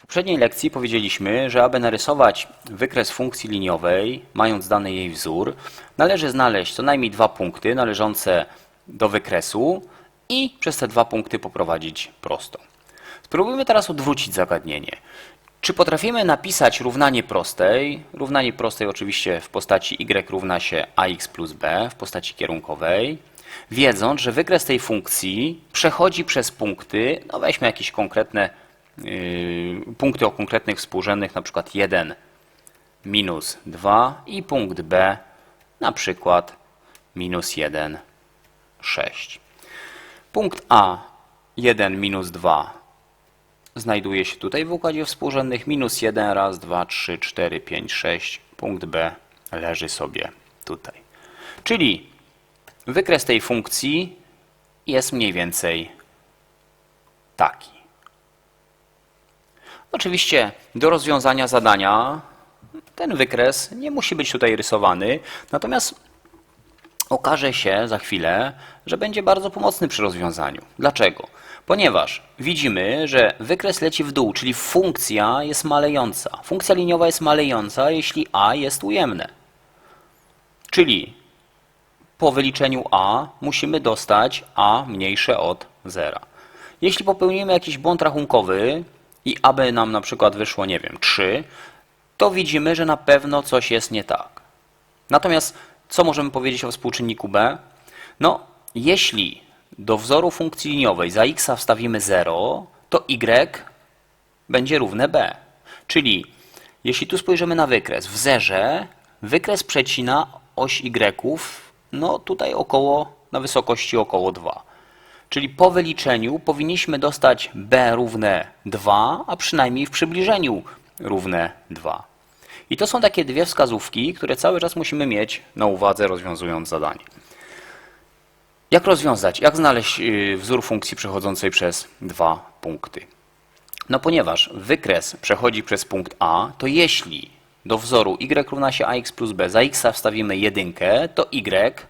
W poprzedniej lekcji powiedzieliśmy, że aby narysować wykres funkcji liniowej, mając dany jej wzór, należy znaleźć co najmniej dwa punkty należące do wykresu i przez te dwa punkty poprowadzić prostą. Spróbujmy teraz odwrócić zagadnienie. Czy potrafimy napisać równanie prostej, równanie prostej oczywiście w postaci y równa się ax plus b w postaci kierunkowej, wiedząc, że wykres tej funkcji przechodzi przez punkty, no weźmy jakieś konkretne yy, punkty o konkretnych współrzędnych, na przykład 1 minus 2 i punkt b, na przykład minus 1, 6. Punkt A 1 minus 2 znajduje się tutaj w układzie współrzędnych. Minus 1, raz, 2, 3, 4, 5, 6. Punkt B leży sobie tutaj. Czyli wykres tej funkcji jest mniej więcej taki. Oczywiście do rozwiązania zadania ten wykres nie musi być tutaj rysowany, natomiast okaże się za chwilę, że będzie bardzo pomocny przy rozwiązaniu. Dlaczego? Ponieważ widzimy, że wykres leci w dół, czyli funkcja jest malejąca. Funkcja liniowa jest malejąca, jeśli a jest ujemne. Czyli po wyliczeniu a musimy dostać a mniejsze od zera. Jeśli popełnimy jakiś błąd rachunkowy i aby nam na przykład wyszło, nie wiem, 3, to widzimy, że na pewno coś jest nie tak. Natomiast co możemy powiedzieć o współczynniku b? No, jeśli do wzoru funkcji liniowej za x wstawimy 0, to y będzie równe b. Czyli jeśli tu spojrzymy na wykres, w zerze wykres przecina oś y, no tutaj około, na wysokości około 2. Czyli po wyliczeniu powinniśmy dostać b równe 2, a przynajmniej w przybliżeniu równe 2. I to są takie dwie wskazówki, które cały czas musimy mieć na uwadze rozwiązując zadanie. Jak rozwiązać? Jak znaleźć y, wzór funkcji przechodzącej przez dwa punkty? No ponieważ wykres przechodzi przez punkt A, to jeśli do wzoru y równa się ax plus b za x wstawimy jedynkę, to y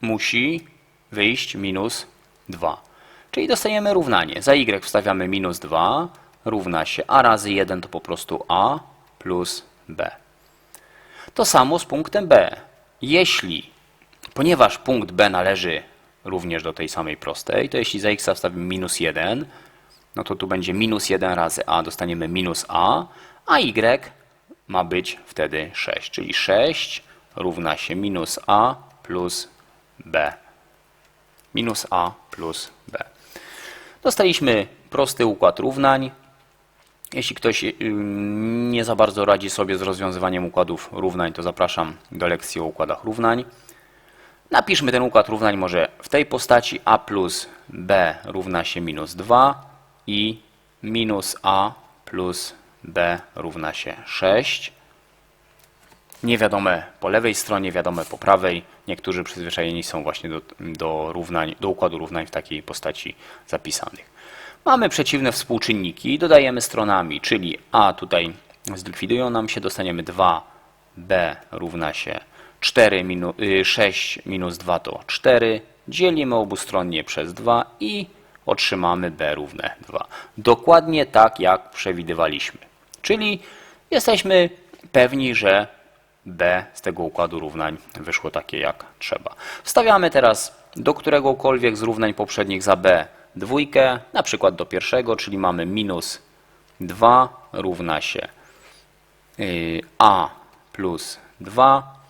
musi wyjść minus 2. Czyli dostajemy równanie. Za y wstawiamy minus 2 równa się a razy 1 to po prostu a plus b. To samo z punktem b. Jeśli Ponieważ punkt B należy również do tej samej prostej, to jeśli za x wstawimy minus 1, no to tu będzie minus 1 razy a, dostaniemy minus a, a y ma być wtedy 6, czyli 6 równa się minus a plus b. Minus a plus b. Dostaliśmy prosty układ równań. Jeśli ktoś y, nie za bardzo radzi sobie z rozwiązywaniem układów równań, to zapraszam do lekcji o układach równań. Napiszmy ten układ równań może w tej postaci a plus b równa się minus 2 i minus a plus b równa się 6. Niewiadome po lewej stronie, wiadome po prawej. Niektórzy przyzwyczajeni są właśnie do, do, równań, do układu równań w takiej postaci zapisanych. Mamy przeciwne współczynniki, dodajemy stronami, czyli a tutaj zlikwidują nam się, dostaniemy 2b równa się 4 minu, 6 minus 2 to 4. Dzielimy obustronnie przez 2 i otrzymamy b równe 2. Dokładnie tak, jak przewidywaliśmy. Czyli jesteśmy pewni, że b z tego układu równań wyszło takie, jak trzeba. Wstawiamy teraz do któregokolwiek z równań poprzednich za b dwójkę, na przykład do pierwszego, czyli mamy minus 2 równa się y, a plus 2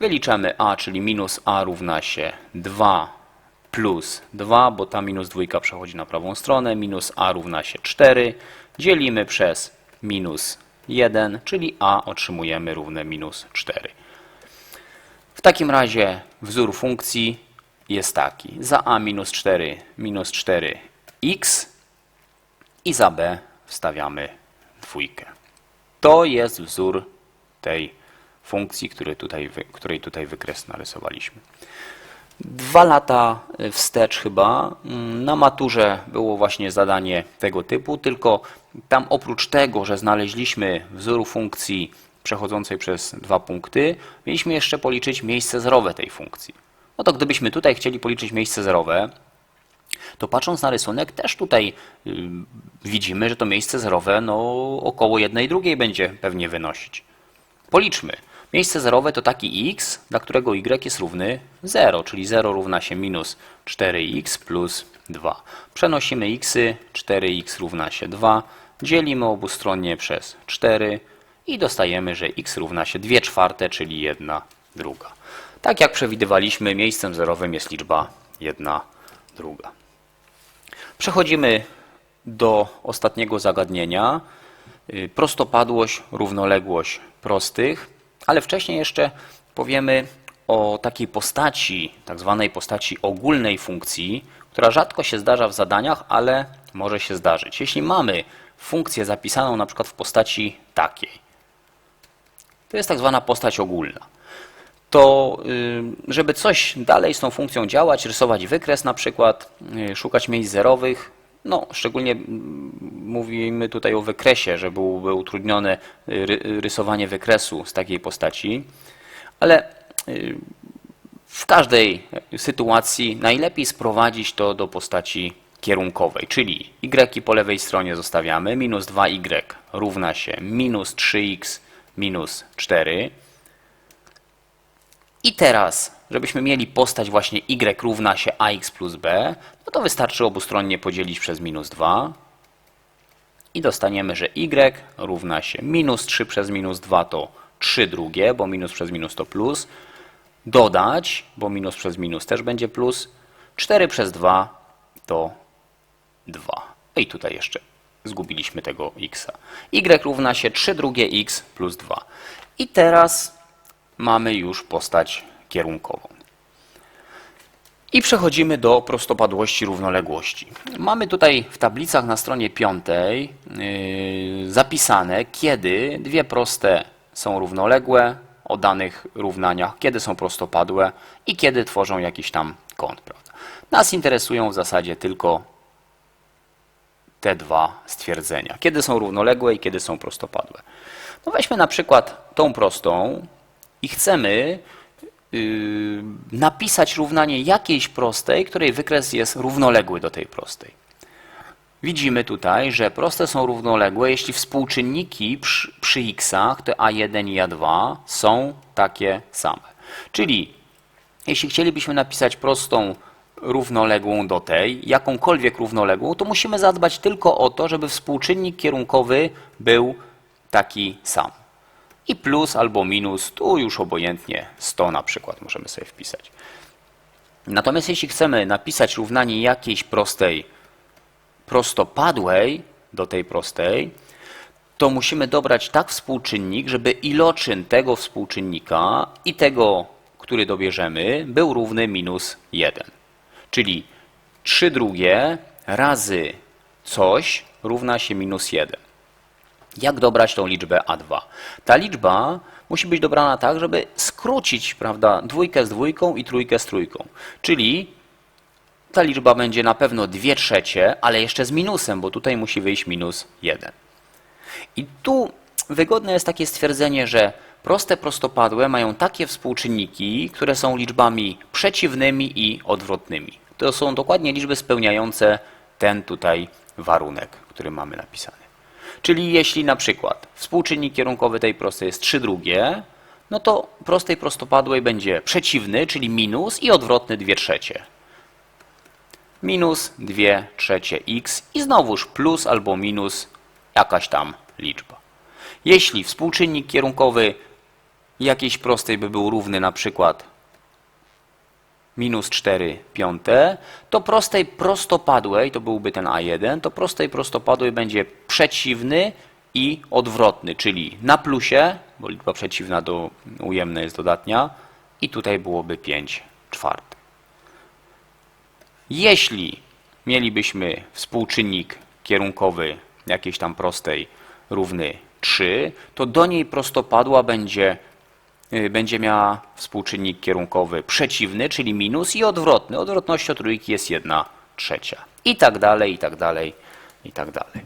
Wyliczamy a, czyli minus a równa się 2 plus 2, bo ta minus dwójka przechodzi na prawą stronę, minus a równa się 4. Dzielimy przez minus 1, czyli a otrzymujemy równe minus 4. W takim razie wzór funkcji jest taki. Za a minus 4 minus 4x i za b wstawiamy dwójkę. To jest wzór tej funkcji, który tutaj, której tutaj wykres narysowaliśmy. Dwa lata wstecz chyba mm, na maturze było właśnie zadanie tego typu, tylko tam oprócz tego, że znaleźliśmy wzór funkcji przechodzącej przez dwa punkty, mieliśmy jeszcze policzyć miejsce zerowe tej funkcji. No to gdybyśmy tutaj chcieli policzyć miejsce zerowe, to patrząc na rysunek też tutaj y, widzimy, że to miejsce zerowe no, około jednej drugiej będzie pewnie wynosić. Policzmy. Miejsce zerowe to taki x, dla którego y jest równy 0, czyli 0 równa się minus 4x plus 2. Przenosimy xy, 4x równa się 2, dzielimy obustronnie przez 4 i dostajemy, że x równa się 2 czwarte, czyli 1 druga. Tak jak przewidywaliśmy, miejscem zerowym jest liczba 1 druga. Przechodzimy do ostatniego zagadnienia. Y, Prostopadłość, równoległość prostych, ale wcześniej jeszcze powiemy o takiej postaci, tak zwanej postaci ogólnej funkcji, która rzadko się zdarza w zadaniach, ale może się zdarzyć. Jeśli mamy funkcję zapisaną na przykład w postaci takiej, to jest tak zwana postać ogólna to y, żeby coś dalej z tą funkcją działać, rysować wykres na przykład, y, szukać miejsc zerowych, no szczególnie mówimy tutaj o wykresie, że byłoby utrudnione ry- rysowanie wykresu z takiej postaci, ale y, w każdej sytuacji najlepiej sprowadzić to do postaci kierunkowej, czyli y po lewej stronie zostawiamy, minus 2y równa się minus 3x minus 4, i teraz, żebyśmy mieli postać właśnie y równa się ax plus b, no to wystarczy obustronnie podzielić przez minus 2 i dostaniemy, że y równa się minus 3 przez minus 2 to 3 drugie, bo minus przez minus to plus, dodać, bo minus przez minus też będzie plus, 4 przez 2 to 2. I tutaj jeszcze zgubiliśmy tego x. y równa się 3 drugie x plus 2. I teraz mamy już postać kierunkową. I przechodzimy do prostopadłości równoległości. Mamy tutaj w tablicach na stronie piątej yy, zapisane, kiedy dwie proste są równoległe o danych równaniach, kiedy są prostopadłe i kiedy tworzą jakiś tam kąt. Prawda? Nas interesują w zasadzie tylko te dwa stwierdzenia. Kiedy są równoległe i kiedy są prostopadłe. No weźmy na przykład tą prostą, i chcemy napisać równanie jakiejś prostej, której wykres jest równoległy do tej prostej. Widzimy tutaj, że proste są równoległe, jeśli współczynniki przy, przy x'ach, te a1 i a2, są takie same. Czyli jeśli chcielibyśmy napisać prostą równoległą do tej, jakąkolwiek równoległą, to musimy zadbać tylko o to, żeby współczynnik kierunkowy był taki sam i plus albo minus, tu już obojętnie 100 na przykład możemy sobie wpisać. Natomiast jeśli chcemy napisać równanie jakiejś prostej, prostopadłej do tej prostej, to musimy dobrać tak współczynnik, żeby iloczyn tego współczynnika i tego, który dobierzemy, był równy minus 1. Czyli 3 drugie razy coś równa się minus 1. Jak dobrać tą liczbę A2? Ta liczba musi być dobrana tak, żeby skrócić prawda, dwójkę z dwójką i trójkę z trójką. Czyli ta liczba będzie na pewno 2 trzecie, ale jeszcze z minusem, bo tutaj musi wyjść minus 1. I tu wygodne jest takie stwierdzenie, że proste prostopadłe mają takie współczynniki, które są liczbami przeciwnymi i odwrotnymi. To są dokładnie liczby spełniające ten tutaj warunek, który mamy napisany. Czyli jeśli na przykład współczynnik kierunkowy tej prostej jest 3 drugie, no to prostej prostopadłej będzie przeciwny, czyli minus i odwrotny 2 trzecie. Minus 2 trzecie x i znowuż plus albo minus jakaś tam liczba. Jeśli współczynnik kierunkowy jakiejś prostej by był równy na przykład minus 4 piąte, to prostej prostopadłej, to byłby ten A1, to prostej prostopadłej będzie przeciwny i odwrotny, czyli na plusie, bo liczba przeciwna do ujemnej jest dodatnia, i tutaj byłoby 5 czwartych. Jeśli mielibyśmy współczynnik kierunkowy jakiejś tam prostej równy 3, to do niej prostopadła będzie będzie miała współczynnik kierunkowy przeciwny, czyli minus i odwrotny. Odwrotnością trójki jest 1 trzecia. I tak dalej, i tak dalej, i tak dalej.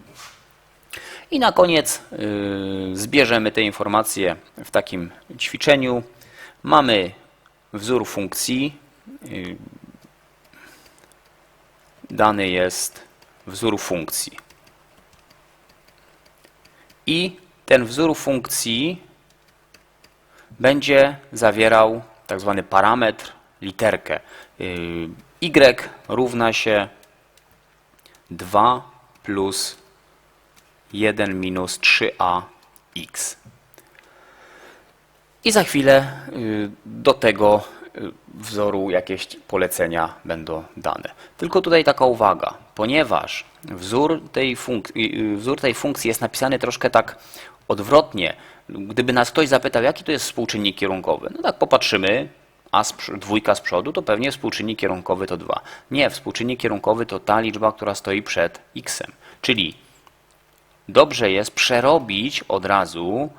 I na koniec yy, zbierzemy te informacje w takim ćwiczeniu. Mamy wzór funkcji. Yy, dany jest wzór funkcji. I ten wzór funkcji będzie zawierał tak zwany parametr, literkę. Yy, y równa się 2 plus 1 minus 3ax. I za chwilę y, do tego y, wzoru jakieś polecenia będą dane. Tylko tutaj taka uwaga, ponieważ wzór tej, y, wzór tej funkcji jest napisany troszkę tak odwrotnie. Gdyby nas ktoś zapytał, jaki to jest współczynnik kierunkowy, no tak popatrzymy, a z, dwójka z przodu, to pewnie współczynnik kierunkowy to 2. Nie, współczynnik kierunkowy to ta liczba, która stoi przed x. Czyli dobrze jest przerobić od razu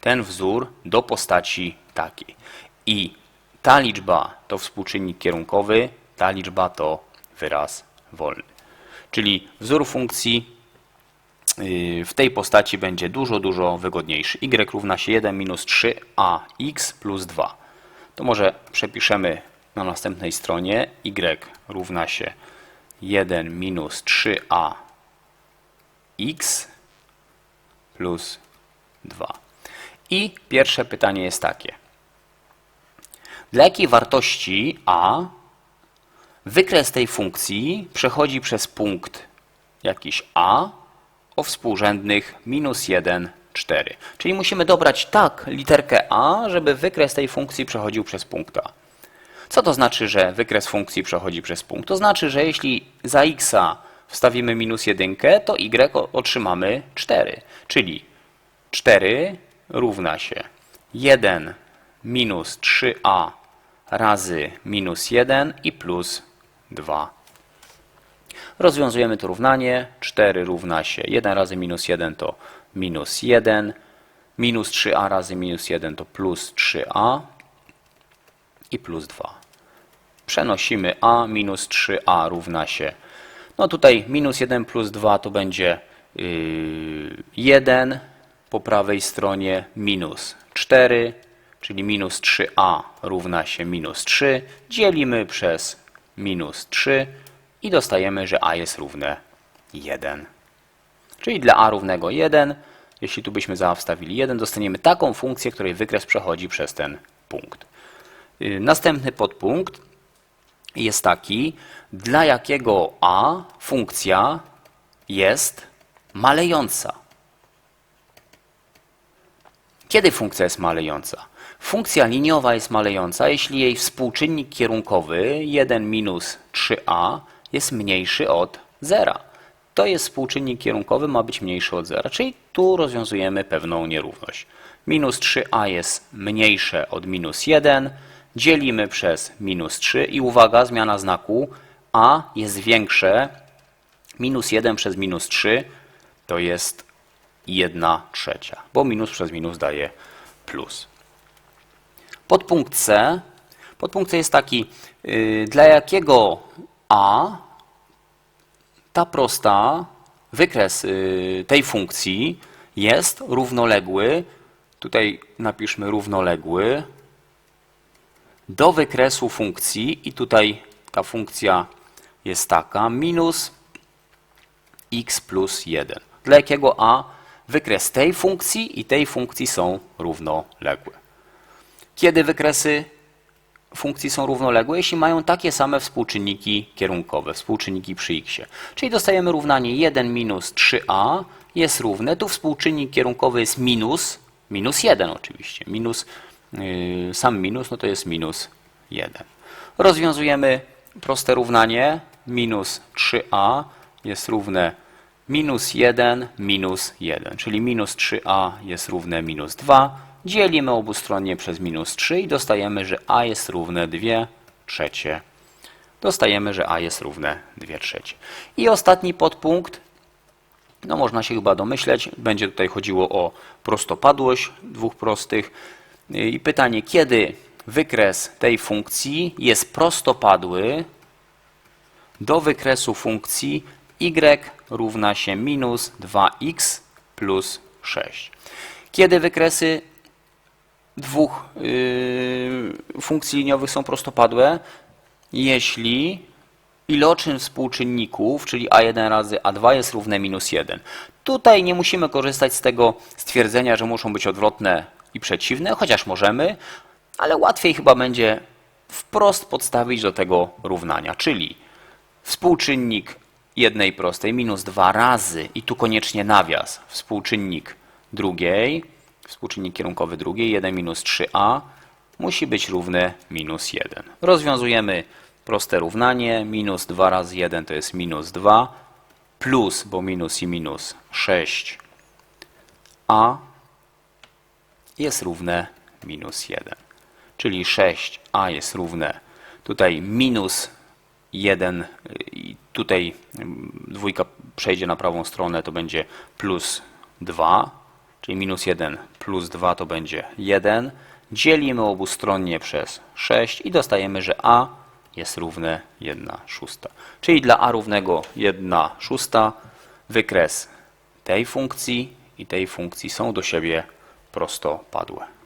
ten wzór do postaci takiej. I ta liczba to współczynnik kierunkowy, ta liczba to wyraz wolny. Czyli wzór funkcji w tej postaci będzie dużo, dużo wygodniejszy. y równa się 1 minus 3ax plus 2. To może przepiszemy na następnej stronie. y równa się 1 minus 3ax plus 2. I pierwsze pytanie jest takie. Dla jakiej wartości a wykres tej funkcji przechodzi przez punkt jakiś a o współrzędnych minus 1, 4. Czyli musimy dobrać tak literkę a, żeby wykres tej funkcji przechodził przez punkt a. Co to znaczy, że wykres funkcji przechodzi przez punkt? To znaczy, że jeśli za x wstawimy minus 1, to y otrzymamy 4. Czyli 4 równa się 1 minus 3a razy minus 1 i plus 2. Rozwiązujemy to równanie. 4 równa się 1 razy minus 1 to minus 1. Minus 3a razy minus 1 to plus 3a i plus 2. Przenosimy a minus 3a równa się, no tutaj minus 1 plus 2 to będzie yy, 1 po prawej stronie minus 4, czyli minus 3a równa się minus 3. Dzielimy przez minus 3 i dostajemy, że a jest równe 1. Czyli dla a równego 1, jeśli tu byśmy za wstawili 1, dostaniemy taką funkcję, której wykres przechodzi przez ten punkt. Y, następny podpunkt jest taki, dla jakiego a funkcja jest malejąca. Kiedy funkcja jest malejąca? Funkcja liniowa jest malejąca, jeśli jej współczynnik kierunkowy 1 minus 3a jest mniejszy od 0. To jest współczynnik kierunkowy, ma być mniejszy od 0, czyli tu rozwiązujemy pewną nierówność. Minus 3a jest mniejsze od minus 1, dzielimy przez minus 3 i uwaga, zmiana znaku, a jest większe, minus 1 przez minus 3 to jest 1 trzecia, bo minus przez minus daje plus. Podpunkt C. Podpunkt C jest taki, yy, dla jakiego a ta prosta, wykres yy, tej funkcji jest równoległy, tutaj napiszmy równoległy, do wykresu funkcji i tutaj ta funkcja jest taka, minus x plus 1. Dla jakiego a wykres tej funkcji i tej funkcji są równoległe. Kiedy wykresy funkcji są równoległe? Jeśli mają takie same współczynniki kierunkowe, współczynniki przy x. Czyli dostajemy równanie 1 minus 3a jest równe, tu współczynnik kierunkowy jest minus, minus 1 oczywiście, minus, yy, sam minus, no to jest minus 1. Rozwiązujemy proste równanie, minus 3a jest równe minus 1 minus 1, czyli minus 3a jest równe minus 2. Dzielimy obustronnie przez minus 3 i dostajemy, że a jest równe 2 trzecie. Dostajemy, że a jest równe 2 trzecie. I ostatni podpunkt, no można się chyba domyśleć, będzie tutaj chodziło o prostopadłość dwóch prostych. I pytanie, kiedy wykres tej funkcji jest prostopadły do wykresu funkcji y równa się minus 2x plus 6. Kiedy wykresy dwóch yy, funkcji liniowych są prostopadłe, jeśli iloczyn współczynników, czyli a1 razy a2 jest równe minus 1. Tutaj nie musimy korzystać z tego stwierdzenia, że muszą być odwrotne i przeciwne, chociaż możemy, ale łatwiej chyba będzie wprost podstawić do tego równania, czyli współczynnik jednej prostej minus 2 razy, i tu koniecznie nawias, współczynnik drugiej, współczynnik kierunkowy drugiej, 1 minus 3a, musi być równy minus 1. Rozwiązujemy proste równanie, minus 2 razy 1 to jest minus 2, plus, bo minus i minus 6a jest równe minus 1. Czyli 6a jest równe tutaj minus 1 i tutaj mm, dwójka przejdzie na prawą stronę, to będzie plus 2, czyli minus 1 plus 2 to będzie 1. Dzielimy obustronnie przez 6 i dostajemy, że a jest równe 1 szósta. Czyli dla a równego 1 szósta wykres tej funkcji i tej funkcji są do siebie prostopadłe.